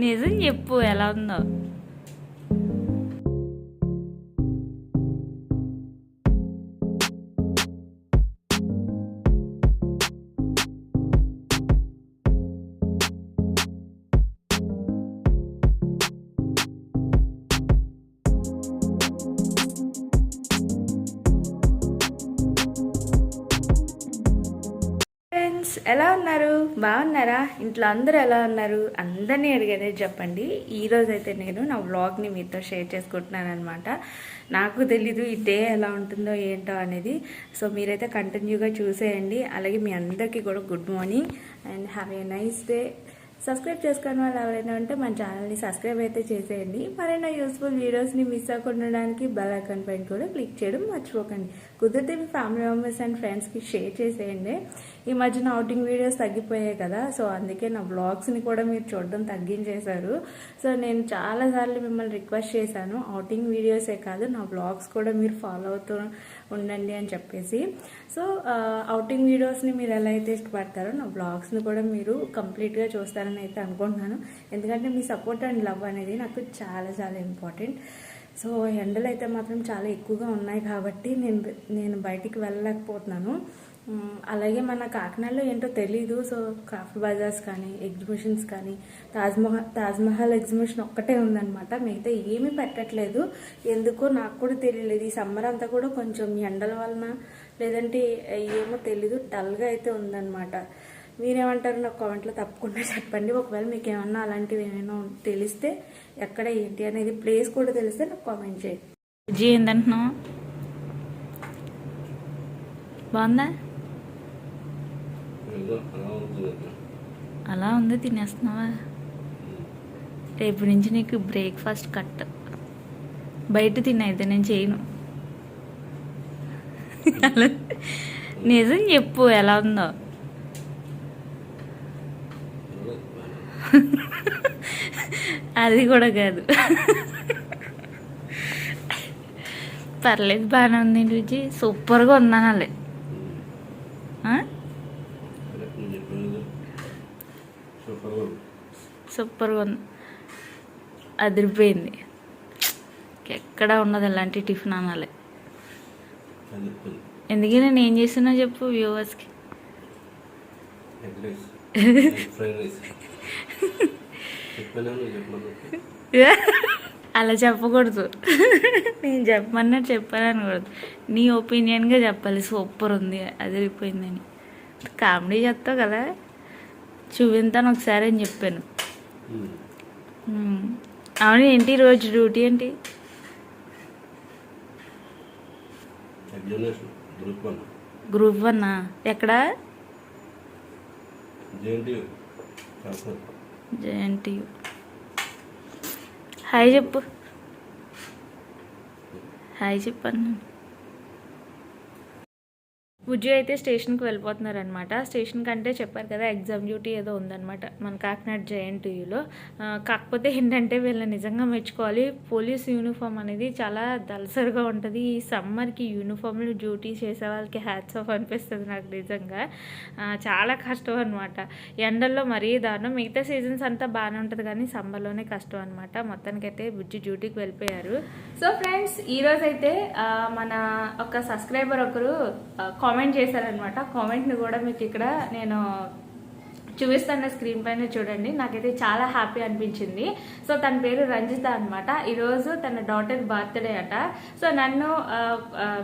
నిజం చెప్పు ఎలా ఉందో. ఫ్రెండ్స్ ఎలా ఉన్నారు? బాగున్నారా? ఇంట్లో అందరూ ఎలా ఉన్నారు? అందరినీ అడిగేదే చెప్పండి. ఈరోజు అయితే నేను నా వ్లాగ్ని మీతో షేర్ చేసుకుంటున్నాను అనమాట నాకు తెలీదు ఈ డే ఎలా ఉంటుందో ఏంటో అనేది. సో మీరైతే కంటిన్యూగా చూసేయండి. అలాగే మీ అందరికీ కూడా good morning and have a nice day. Subscribe చేసుకుని వాళ్ళు ఎవరైనా ఉంటే మన ఛానల్ని సబ్స్క్రైబ్ అయితే చేసేయండి. మరైనా యూస్ఫుల్ వీడియోస్ని మిస్ అవ్వకుండా ఉండడానికి బెల్ ఐకాన్ పైన కూడా క్లిక్ చేయడం మర్చిపోకండి. కుదిరితే మీ ఫ్యామిలీ మెంబర్స్ అండ్ ఫ్రెండ్స్కి షేర్ చేసేయండి. ఈ మధ్యన అవుటింగ్ వీడియోస్ తగ్గిపోయాయి కదా సో అందుకే నా బ్లాగ్స్ని కూడా మీరు చూడడం తగ్గించేశారు. సో నేను చాలాసార్లు మిమ్మల్ని రిక్వెస్ట్ చేశాను. అవుటింగ్ వీడియోసే కాదు నా బ్లాగ్స్ కూడా మీరు ఫాలో అవుతూ ఉండండి అని చెప్పేసి. సో అవుటింగ్ వీడియోస్ని మీరు ఎలా అయితే ఇష్టపడతారో నా బ్లాగ్స్ని కూడా మీరు కంప్లీట్గా చూస్తారని అయితే అనుకుంటున్నాను. ఎందుకంటే మీ సపోర్ట్ అండ్ లవ్ అనేది నాకు చాలా చాలా ఇంపార్టెంట్ సో ఎండలు అయితే మాత్రం చాలా ఎక్కువగా ఉన్నాయి కాబట్టి నేను నేను బయటికి వెళ్ళలేకపోతున్నాను. అలాగే మన కాకినాడలో ఏంటో తెలీదు. సో క్రాఫ్ట్ బజార్స్ కానీ ఎగ్జిబిషన్స్ కానీ తాజ్మహల్ తాజ్మహల్ ఎగ్జిబిషన్ ఒక్కటే ఉందన్నమాట. మిగతా ఏమీ పెట్టట్లేదు. ఎందుకో నాకు కూడా తెలియలేదు. ఈ సమ్మర్ అంతా కూడా కొంచెం ఎండల వలన లేదంటే ఏమో తెలీదు. డల్గా అయితే ఉందన్నమాట. మీరేమంటారు? నాకు కామెంట్లో తప్పకుండా చెప్పండి. ఒకవేళ మీకు ఏమన్నా అలాంటివి ఏమైనా తెలిస్తే ఎక్కడ ఏంటి అనేది ప్లేస్ కూడా తెలిస్తే నాకు కామెంట్ చేయండి. జీ బాగుందా? అలా ఉంది తినేస్తున్నావా? రేపు నుంచి నీకు బ్రేక్ఫాస్ట్ కట్ బయట తినైతే నేను చేయను. అలా నిజం చెప్పు ఎలా ఉందో. అది కూడా కాదు. పర్లేదు బాగానే ఉంది రుచి. సూపర్గా ఉందనాలి ఆ? అదే నువ్వు చెప్పినది సూపర్గా ఉంది. సూపర్గా ఉంది. అదిరిపోయింది. ఎక్కడ ఉన్నది అలాంటి టిఫిన్ అనాలి. ఎందుకని నేను ఏం చేసినా చెప్పు వ్యూవర్స్కి అలా చెప్పకూడదు. నేను చెప్పమన్నట్టు చెప్పాను అనకూడదు నీ ఒపీనియన్గా చెప్పాలి. సూపర్ ఉంది. అదిరిపోయిందని. కామెడీ చెప్తావు కదా. చూపింతాను ఒకసారి అని చెప్పాను. అవును ఏంటి ఈరోజు డ్యూటీ ఏంటి? Group one. ఎక్కడ? జేఎన్టీ హాయ్ చెప్పు. హాయ్ చెప్పాను బుజ్జి అయితే స్టేషన్కి వెళ్ళిపోతున్నారనమాట స్టేషన్ కంటే చెప్పారు కదా ఎగ్జామ్ డ్యూటీ ఏదో ఉందనమాట మన కాకినాడ జేఎన్టీయూలో కాకపోతే ఏంటంటే వీళ్ళని నిజంగా మెచ్చుకోవాలి. పోలీస్ యూనిఫామ్ అనేది చాలా దలసరిగా ఉంటుంది. ఈ సమ్మర్కి యూనిఫామ్లు డ్యూటీ చేసే వాళ్ళకి హ్యాట్స్ ఆఫ్ అనిపిస్తుంది నాకు నిజంగా. చాలా కష్టం అనమాట ఎండల్లో మరీ దారుణం. మిగతా సీజన్స్ అంతా బాగానే ఉంటుంది కానీ సమ్మర్లోనే కష్టం అనమాట మొత్తానికైతే బుజ్జి డ్యూటీకి వెళ్ళిపోయారు. సో ఫ్రెండ్స్ ఈరోజైతే మన ఒక సబ్స్క్రైబర్ ఒకరు కామెంట్ కామెంట్ చేశారనమాట కామెంట్ని కూడా మీకు ఇక్కడ నేను చూపిస్తాను స్క్రీన్ పైన చూడండి. నాకైతే చాలా హ్యాపీ అనిపించింది. సో తన పేరు రంజిత అనమాట ఈరోజు తన డాటర్ బర్త్డే అట. సో నన్ను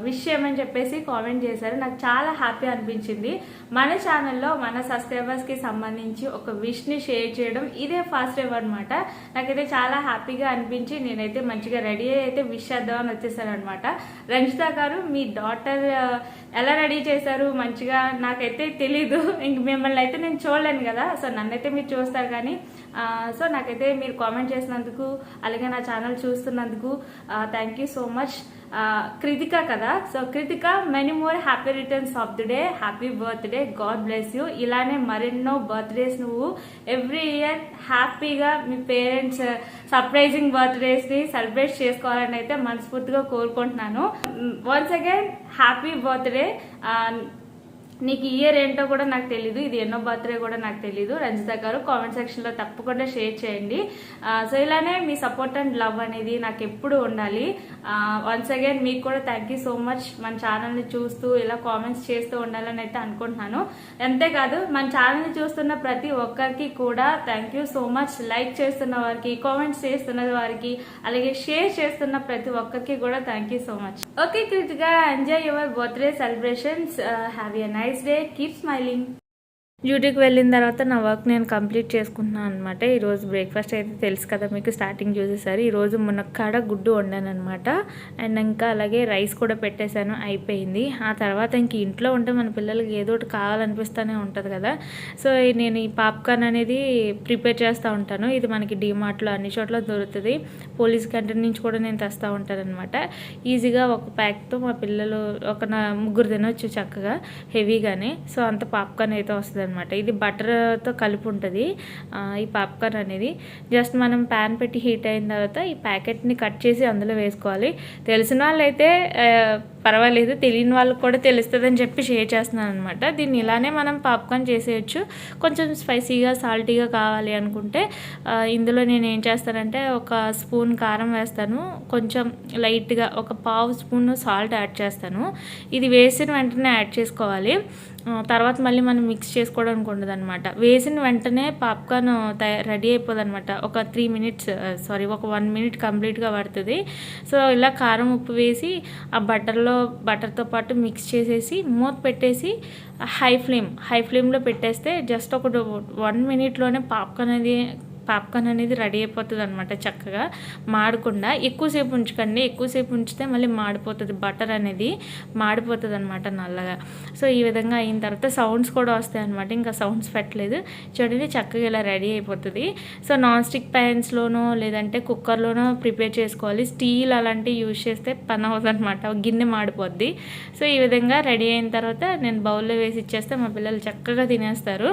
విష్ చేయమని చెప్పేసి కామెంట్ చేశారు. నాకు చాలా హ్యాపీ అనిపించింది. మన ఛానల్లో మన సబ్స్క్రైబర్స్కి సంబంధించి ఒక విష్ని షేర్ చేయడం ఇదే ఫస్ట్ టైం అనమాట నాకైతే చాలా హ్యాపీగా అనిపించి నేనైతే మంచిగా రెడీ అయితే విష్ చేద్దామని వచ్చేసాను అనమాట రంజిత గారు మీ డాటర్ ఎలా రెడీ చేశారు? మంచిగా నాకైతే తెలీదు. ఇంక మిమ్మల్ని అయితే నేను చూడలేను కదా? సో నన్నైతే మీరు చూస్తారు కానీ సో నాకైతే మీరు కామెంట్ చేసినందుకు అలాగే నా channel చూస్తున్నందుకు thank you so much Krithika కదా? So Krithika many more happy returns of the day happy birthday God bless you ఇలానే మరెన్నో బర్త్డేస్ నువ్వు ఎవ్రీ ఇయర్ హ్యాపీగా మీ పేరెంట్స్ సర్ప్రైజింగ్ బర్త్డేస్ని సెలబ్రేట్ చేసుకోవాలని అయితే మనస్ఫూర్తిగా కోరుకుంటున్నాను. వన్స్ అగైన్ హ్యాపీ బర్త్డే నీకు ఇయర్ ఏంటో కూడా నాకు తెలీదు ఇది ఎన్నో బర్త్డే కూడా నాకు తెలీదు. రంజిత గారు కామెంట్ సెక్షన్లో తప్పకుండా షేర్ చేయండి. సో ఇలానే మీ సపోర్ట్ అండ్ లవ్ అనేది నాకు ఎప్పుడు ఉండాలి. వన్స్ అగైన్ మీకు కూడా థ్యాంక్ యూ సో మచ్ మన ఛానల్ని చూస్తూ ఇలా కామెంట్స్ చేస్తూ ఉండాలని అయితే అనుకుంటున్నాను. అంతేకాదు మన ఛానల్ని చూస్తున్న ప్రతి ఒక్కరికి కూడా thank you so much like చేస్తున్న వారికి కామెంట్స్ చేస్తున్న వారికి అలాగే షేర్ చేస్తున్న ప్రతి ఒక్కరికి కూడా thank you so much okay కృతిగా enjoy your birthday celebrations have a nice day keep smiling డ్యూటీకి వెళ్ళిన తర్వాత నా వర్క్ నేను కంప్లీట్ చేసుకుంటున్నాను అనమాట ఈరోజు బ్రేక్ఫాస్ట్ అయితే తెలుసు కదా మీకు స్టార్టింగ్ చూసేసారు. ఈరోజు మునక్కాడ గుడ్డు వండాను అనమాట అండ్ ఇంకా అలాగే రైస్ కూడా పెట్టేశాను అయిపోయింది. ఆ తర్వాత ఇంక ఇంట్లో ఉంటే మన పిల్లలకి ఏదో ఒకటి కావాలనిపిస్తూనే ఉంటుంది కదా. సో నేను ఈ పాప్కార్న్ అనేది ప్రిపేర్ చేస్తూ ఉంటాను. ఇది మనకి డిమార్ట్లో అన్ని చోట్ల దొరుకుతుంది. పోలీస్ క్యాంటీన్ నుంచి కూడా నేను తెస్తూ ఉంటాను అనమాట ఈజీగా ఒక ప్యాక్తో మా పిల్లలు ఒక నా ముగ్గురు తినొచ్చు చక్కగా హెవీగానే. సో అంత పాప్కార్న్ అయితే వస్తుంది అనమాట ఇది బటర్తో కలిపి ఉంటుంది ఈ పాప్కార్న్ అనేది. జస్ట్ మనం ప్యాన్ పెట్టి హీట్ అయిన తర్వాత ఈ ప్యాకెట్ని కట్ చేసి అందులో వేసుకోవాలి. తెలిసిన వాళ్ళైతే పర్వాలేదు తెలియని వాళ్ళకి కూడా తెలుస్తుందని చెప్పి షేర్ చేస్తున్నాను అనమాట దీన్ని ఇలానే మనం పాప్కార్న్ చేసేయచ్చు. కొంచెం స్పైసీగా సాల్టీగా కావాలి అనుకుంటే ఇందులో నేను ఏం చేస్తానంటే ఒక స్పూన్ కారం వేస్తాను. కొంచెం లైట్గా ఒక పావు స్పూన్ సాల్ట్ యాడ్ చేస్తాను. ఇది వేసిన వెంటనే యాడ్ చేసుకోవాలి. తర్వాత మళ్ళీ మనం మిక్స్ చేసుకోవడానికి ఉండదు అనమాట వేసిన వెంటనే పాప్కార్న్ తయ రెడీ అయిపోదు అనమాట ఒక త్రీ మినిట్స్ సారీ ఒక వన్ మినిట్ కంప్లీట్గా పడుతుంది. సో ఇలా కారం ఉప్పు వేసి ఆ బటర్లో బటర్తో పాటు మిక్స్ చేసేసి మూత పెట్టేసి హై ఫ్లేమ్ హై ఫ్లేమ్లో పెట్టేస్తే జస్ట్ ఒక వన్ మినిట్లోనే పాప్కార్న్ అనేది పాప్కార్న్ అనేది రెడీ అయిపోతుంది అనమాట చక్కగా మాడకుండా. ఎక్కువసేపు ఉంచకండి. ఎక్కువసేపు ఉంచితే మళ్ళీ మాడిపోతుంది. బటర్ అనేది మాడిపోతుంది అనమాట నల్లగా. సో ఈ విధంగా అయిన తర్వాత సౌండ్స్ కూడా వస్తాయి అనమాట ఇంకా సౌండ్స్ పెట్టలేదు. చూడండి చక్కగా ఇలా రెడీ అయిపోతుంది. సో నాన్ స్టిక్ ప్యాన్స్లోనో లేదంటే కుక్కర్లోనో ప్రిపేర్ చేసుకోవాలి. స్టీల్ అలాంటివి యూజ్ చేస్తే పని అవుతుంది అనమాట గిన్నె మాడిపోద్ది. సో ఈ విధంగా రెడీ అయిన తర్వాత నేను బౌల్లో వేసి ఇచ్చేస్తే మా పిల్లలు చక్కగా తినేస్తారు.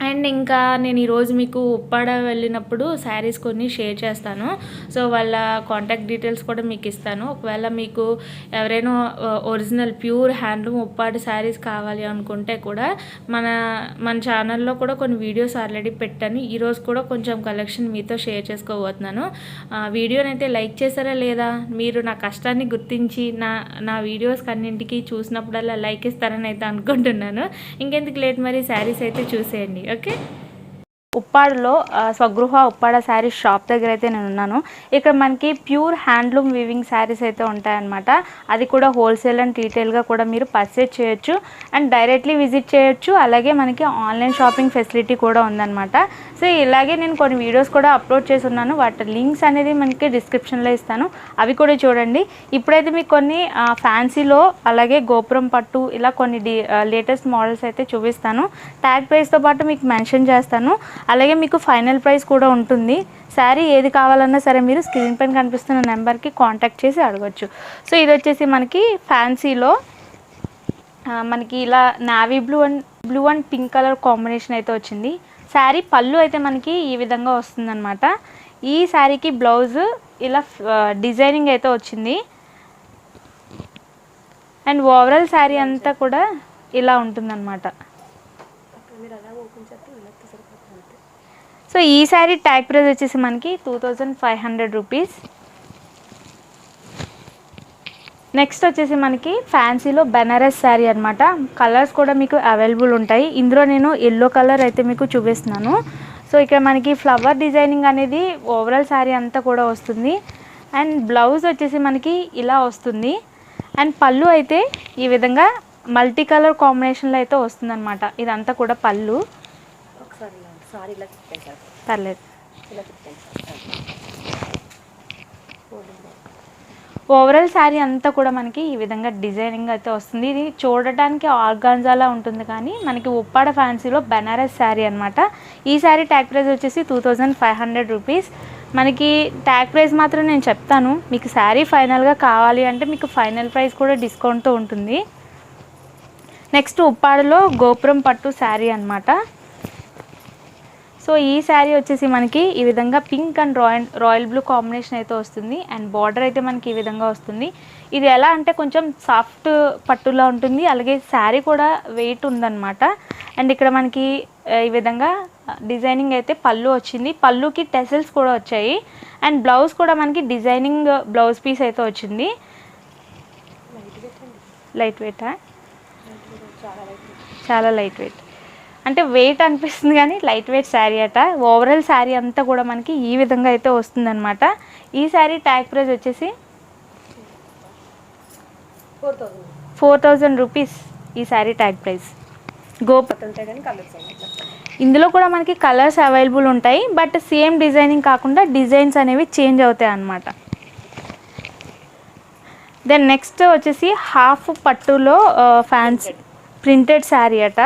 అండ్ ఇంకా నేను ఈరోజు మీకు ఉప్పాడ వెళ్ళినప్పుడు శారీస్ కొన్ని షేర్ చేస్తాను. సో వాళ్ళ కాంటాక్ట్ డీటెయిల్స్ కూడా మీకు ఇస్తాను. ఒకవేళ మీకు ఎవరైనా original pure handloom Uppada saris కావాలి అనుకుంటే కూడా మన మన ఛానల్లో కూడా కొన్ని వీడియోస్ ఆల్రెడీ పెట్టాను. ఈరోజు కూడా కొంచెం కలెక్షన్ మీతో షేర్ చేసుకోబోతున్నాను. ఆ, వీడియోని అయితే లైక్ చేశారా లేదా? మీరు నా కష్టాన్ని గుర్తించి నా నా వీడియోస్ అన్నింటికి చూసినప్పుడల్లా లైక్ ఇస్తారని అయితే అనుకుంటున్నాను. ఇంకెందుకు లేట్ మరి? శారీస్ అయితే చూసేయండి. ఓకే? ఉప్పాడలో స్వగృహ ఉప్పాడ శారీస్ షాప్ దగ్గర అయితే నేను ఉన్నాను ఇక్కడ మనకి ప్యూర్ హ్యాండ్లూమ్ వీవింగ్ శారీస్ అయితే ఉంటాయన్నమాట. అది కూడా హోల్సేల్ అండ్ రీటైల్గా కూడా మీరు పర్చేజ్ చేయొచ్చు. అండ్ డైరెక్ట్లీ విజిట్ చేయొచ్చు. అలాగే మనకి ఆన్లైన్ షాపింగ్ ఫెసిలిటీ కూడా ఉందన్నమాట. సో ఇలాగే నేను కొన్ని వీడియోస్ కూడా అప్లోడ్ చేసి ఉన్నాను వాటి లింక్స్ అనేది మనకి డిస్క్రిప్షన్లో ఇస్తాను. అవి కూడా చూడండి. ఇప్పుడైతే మీకు కొన్ని ఫ్యాన్సీలో అలాగే గోపురం పట్టు ఇలా కొన్ని లేటెస్ట్ మోడల్స్ అయితే చూపిస్తాను. ట్యాగ్ ప్రైస్తో పాటు మీకు మెన్షన్ చేస్తాను. అలాగే మీకు ఫైనల్ ప్రైస్ కూడా ఉంటుంది. శారీ ఏది కావాలన్నా సరే మీరు స్క్రీన్ పైన కనిపిస్తున్న నెంబర్కి కాంటాక్ట్ చేసి అడగచ్చు. సో ఇది వచ్చేసి మనకి ఫ్యాన్సీలో మనకి ఇలా navy blue and blue and pink colour combination అయితే వచ్చింది. శారీ పళ్ళు అయితే మనకి ఈ విధంగా వస్తుందన్నమాట. ఈ శారీకి బ్లౌజ్ ఇలా డిజైనింగ్ అయితే వచ్చింది. అండ్ ఓవరాల్ శారీ అంతా కూడా ఇలా ఉంటుందన్నమాట. సో ఈ శారీ ట్యాగ్ ప్రైస్ వచ్చేసి మనకి two thousand five hundred rupees. Next వచ్చేసి మనకి ఫ్యాన్సీలో బెనారస్ శారీ అనమాట కలర్స్ కూడా మీకు అవైలబుల్ ఉంటాయి. ఇందులో నేను ఎల్లో కలర్ అయితే మీకు చూపిస్తున్నాను. సో ఇక్కడ మనకి ఫ్లవర్ డిజైనింగ్ అనేది ఓవరాల్ శారీ అంతా కూడా వస్తుంది. అండ్ బ్లౌజ్ వచ్చేసి మనకి ఇలా వస్తుంది. అండ్ పళ్ళు అయితే ఈ విధంగా మల్టీ కలర్ కాంబినేషన్లో అయితే వస్తుందన్నమాట. ఇదంతా కూడా పళ్ళు. పర్లేదు. ఓవరాల్ శారీ అంతా కూడా మనకి ఈ విధంగా డిజైనింగ్ అయితే వస్తుంది. ఇది చూడటానికి ఆర్గాన్జాలా ఉంటుంది కానీ మనకి ఉప్పాడ ఫ్యాన్సీలో బెనారస్ శారీ అనమాట ఈ శారీ ట్యాగ్ ప్రైస్ వచ్చేసి two thousand five hundred rupees మనకి ట్యాగ్ ప్రైస్ మాత్రం నేను చెప్తాను. మీకు శారీ ఫైనల్గా కావాలి అంటే మీకు ఫైనల్ ప్రైస్ కూడా డిస్కౌంట్తో ఉంటుంది. నెక్స్ట్ ఉప్పాడలో గోపురం పట్టు శారీ అనమాట సో ఈ శారీ వచ్చేసి మనకి ఈ విధంగా pink and royal royal blue combination అయితే వస్తుంది. అండ్ బార్డర్ అయితే మనకి ఈ విధంగా వస్తుంది. ఇది ఎలా అంటే కొంచెం సాఫ్ట్ పట్టులా ఉంటుంది. అలాగే శారీ కూడా వెయిట్ ఉందన్నమాట. అండ్ ఇక్కడ మనకి ఈ విధంగా డిజైనింగ్ అయితే పళ్ళు వచ్చింది. పళ్ళుకి టెసల్స్ కూడా వచ్చాయి. అండ్ బ్లౌజ్ కూడా మనకి డిజైనింగ్ బ్లౌజ్ పీస్ అయితే వచ్చింది. లైట్ వెయిటా వెయిట్ లైట్ వెయిట్? చాలా లైట్ వెయిట్. అంటే వెయిట్ అనిపిస్తుంది కానీ లైట్ వెయిట్ శారీ అట. ఓవరాల్ శారీ అంతా కూడా మనకి ఈ విధంగా అయితే వస్తుందన్నమాట. ఈ శారీ ట్యాగ్ ప్రైస్ వచ్చేసి ఫోర్ థౌజండ్ రూపీస్ ఈ శారీ ట్యాగ్ ప్రైస్ గోప కానీ కలర్స్ ఇందులో కూడా మనకి కలర్స్ అవైలబుల్ ఉంటాయి. బట్ సేమ్ డిజైనింగ్ కాకుండా డిజైన్స్ అనేవి చేంజ్ అవుతాయి అన్నమాట. దెన్ నెక్స్ట్ వచ్చేసి హాఫ్ పట్టులో ఫ్యాన్స్ ప్రింటెడ్ శారీ అట.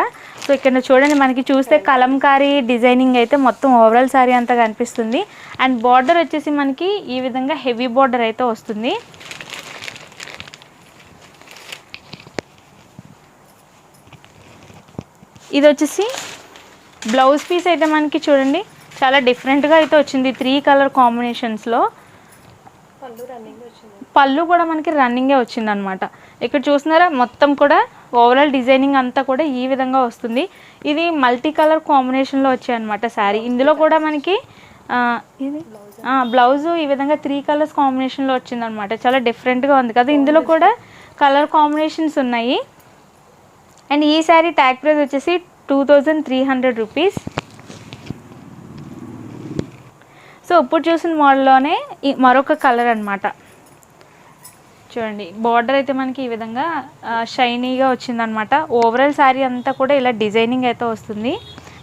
సో ఇక్కడ చూడండి మనకి చూస్తే కలంకారీ డిజైనింగ్ అయితే మొత్తం ఓవరాల్ శారీ అంతా కనిపిస్తుంది. అండ్ బార్డర్ వచ్చేసి మనకి ఈ విధంగా హెవీ బార్డర్ అయితే వస్తుంది. ఇది వచ్చేసి బ్లౌజ్ పీస్ అయితే మనకి చూడండి చాలా డిఫరెంట్గా అయితే వచ్చింది. త్రీ కలర్ కాంబినేషన్స్లో పళ్ళు కూడా మనకి రన్నింగే వచ్చింది అనమాట ఇక్కడ చూస్తున్నారా? మొత్తం కూడా ఓవరాల్ డిజైనింగ్ అంతా కూడా ఈ విధంగా వస్తుంది. ఇది మల్టీ కలర్ కాంబినేషన్లో వచ్చాయి అనమాట శారీ. ఇందులో కూడా మనకి బ్లౌజ్ ఈ విధంగా త్రీ కలర్స్ కాంబినేషన్లో వచ్చింది అనమాట చాలా డిఫరెంట్గా ఉంది కదా. ఇందులో కూడా కలర్ కాంబినేషన్స్ ఉన్నాయి. అండ్ ఈ శారీ ట్యాగ్ ప్రైస్ వచ్చేసి two thousand three hundred rupees so ఇప్పుడు చూసిన మోడల్లోనే మరొక కలర్ అనమాట చూడండి బార్డర్ అయితే మనకి ఈ విధంగా షైనీగా వచ్చిందనమాట ఓవరాల్ శారీ అంతా కూడా ఇలా డిజైనింగ్ అయితే వస్తుంది.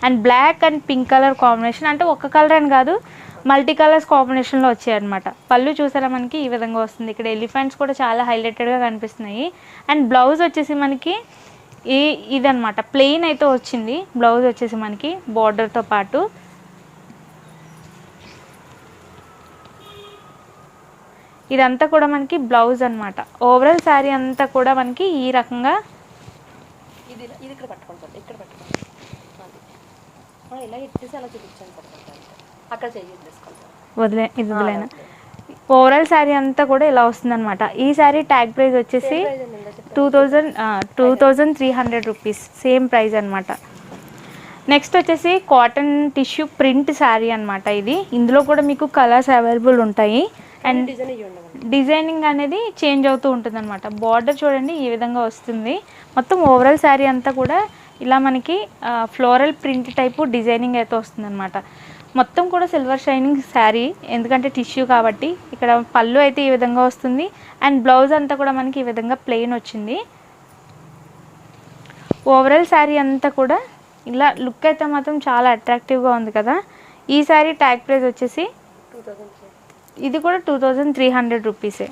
And black and pink colour combination అంటే ఒక కలర్ అని కాదు మల్టీ కలర్స్ కాంబినేషన్లో వచ్చాయి అనమాట పళ్ళు చూసారా మనకి? ఈ విధంగా వస్తుంది. ఇక్కడ ఎలిఫెంట్స్ కూడా చాలా హైలైటెడ్గా కనిపిస్తున్నాయి. అండ్ బ్లౌజ్ వచ్చేసి మనకి ఈ ఇదనమాట ప్లెయిన్ అయితే వచ్చింది. బ్లౌజ్ వచ్చేసి మనకి బార్డర్తో పాటు. ఇదంతా కూడా మనకి బ్లౌజ్ అన్నమాట. ఓవరాల్ శారీ అంతా కూడా మనకి ఈ రకంగా వదిలే ఇది వదిలేనా? ఓవరాల్ శారీ అంతా కూడా ఇలా వస్తుందన్నమాట. ఈ శారీ ట్యాగ్ ప్రైస్ వచ్చేసి two thousand two thousand three hundred rupees same price అనమాట నెక్స్ట్ వచ్చేసి కాటన్ టిష్యూ ప్రింట్ శారీ అన్నమాట ఇది. ఇందులో కూడా మీకు కలర్స్ అవైలబుల్ ఉంటాయి. అండ్ డిజైనింగ్ అనేది చేంజ్ అవుతూ ఉంటుంది అనమాట బార్డర్ చూడండి ఈ విధంగా వస్తుంది. మొత్తం ఓవరాల్ శారీ అంతా కూడా ఇలా మనకి ఫ్లోరల్ ప్రింట్ టైపు డిజైనింగ్ అయితే వస్తుంది అనమాట మొత్తం కూడా సిల్వర్ షైనింగ్ శారీ ఎందుకంటే టిష్యూ కాబట్టి ఇక్కడ పళ్ళు అయితే ఈ విధంగా వస్తుంది. అండ్ బ్లౌజ్ అంతా కూడా మనకి ఈ విధంగా ప్లెయిన్ వచ్చింది. ఓవరాల్ శారీ అంతా కూడా ఇలా లుక్ అయితే మాత్రం చాలా అట్రాక్టివ్గా ఉంది కదా. ఈ శారీ ట్యాగ్ ప్రైస్ వచ్చేసి టూ థౌసండ్ త్రీ ఇది కూడా టూ థౌజండ్ త్రీ హండ్రెడ్ రూపీసే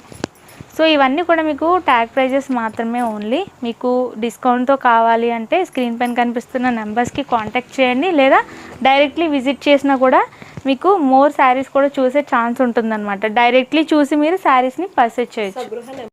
సో ఇవన్నీ కూడా మీకు ట్యాగ్ ప్రైజెస్ మాత్రమే ఓన్లీ మీకు డిస్కౌంట్తో కావాలి అంటే స్క్రీన్ పైన కనిపిస్తున్న నెంబర్స్కి కాంటాక్ట్ చేయండి. లేదా డైరెక్ట్లీ విజిట్ చేసినా కూడా మీకు మోర్ శారీస్ కూడా చూసే ఛాన్స్ ఉంటుందన్నమాట. డైరెక్ట్లీ చూసి మీరు శారీస్ని పర్చేజ్ చేయొచ్చు.